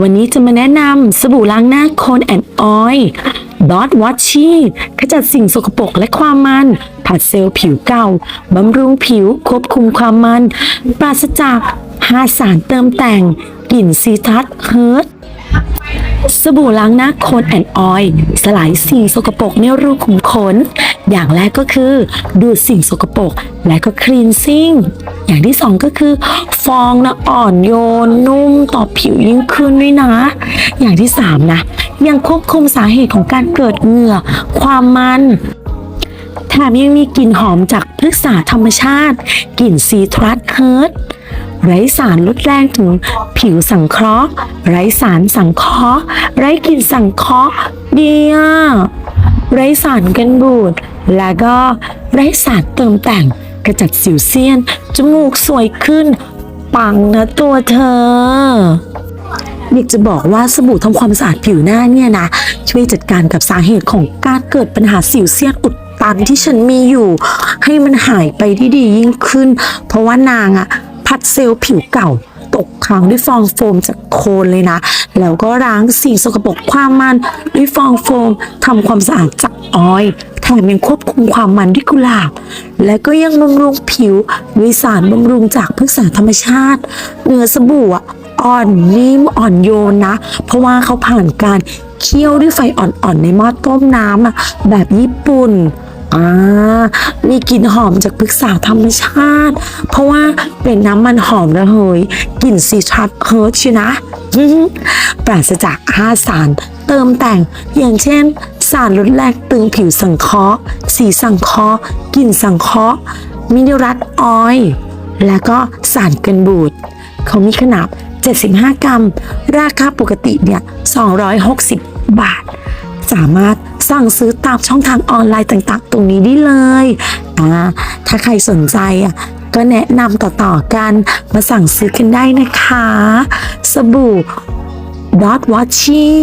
วันนี้จะมาแนะนำสบู่ล้างหน้าโคนแอนออยดอทวอชชีขจัดสิ่งสกปรกและความมัน ผัดเซลล์ผิวเก่า บำรุงผิวควบคุมความมัน ปราศจากหาสารเติมแต่ง กลิ่นซีทัสเฮิร์ตสบู่ล้างหน้าโคนแอนออยสลายสิ่งสกปรกในรูขุมขน อย่างแรกก็คือ ดูดสิ่งสกปรกและก็คลีนซิ่ง อย่างที่สองก็คือ ฟองนะอ่อนโยน นุ่มต่อผิวยิ่งขึ้นด้วยนะ อย่างที่สามนะยังควบคุมสาเหตุของการเกิดเหงื่อ ความมันแถมยังมีกลิ่นหอมจากพฤกษาธรรมชาติ กลิ่นซีทรัสเฮิร์ตไร้สารลดแรงถึงผิวสังเคราะห์ ไร้สารสังเคราะห์ ไร้กลิ่นสังเคราะห์ดีอะไร้สารกันบูด แล้วก็ไร้สารเติมแต่งกระจัดสิวเซียน จมูกสวยขึ้น ปังนะตัวเธอนิกจะบอกว่าสบู่ทำความสะอาดผิวหน้าเนี่ยนะ ช่วยจัดการกับสาเหตุของการเกิดปัญหาสิวเซียนอุดตันที่ฉันมีอยู่ ให้มันหายไปที่ดียิ่งขึ้น เพราะว่านางอะพัดเซลล์ผิวเก่า ตกค้างด้วยฟองโฟมจากโคนเลยนะ แล้วก็ล้างสิ่งสกปรกความมันด้วยฟองโฟมทำความสะอาดจากออย แถมยังควบคุมความมันด้วยกุหลาบ และก็ยังบำรุงผิวด้วยสารบำรุงจากพฤกษารธรรมชาติ เนื้อสบู่อ่อนนิ่มอ่อนโยนนะ เพราะว่าเขาผ่านการเคี่ยวด้วยไฟอ่อนๆในหม้อต้มน้ำอะแบบญี่ปุ่นอ่ามีกลิ่นหอมจากพฤกษาธรรมชาติ เพราะว่าเป็นน้ำมันหอมระเหยกลิ่นซีทรัสเฮิร์ชนะ ปราศจากห้าสารเติมแต่งอย่างเช่น สารลดแรงตึงผิวสังเคราะห์ สีสังเคราะห์กลิ่นสังเคราะห์มินรัตออยล์และก็สารกันบูดเขามีขนาด 75 กรัม ราคาปกติเนี่ย 260 บาท สามารถสั่งซื้อตามช่องทางออนไลน์ต่างๆ ตรงนี้ได้เลยอ่าถ้าใครสนใจอะก็แนะนำต่อๆกันมาสั่งซื้อกันได้นะคะ สบู่ดอทวอชชี่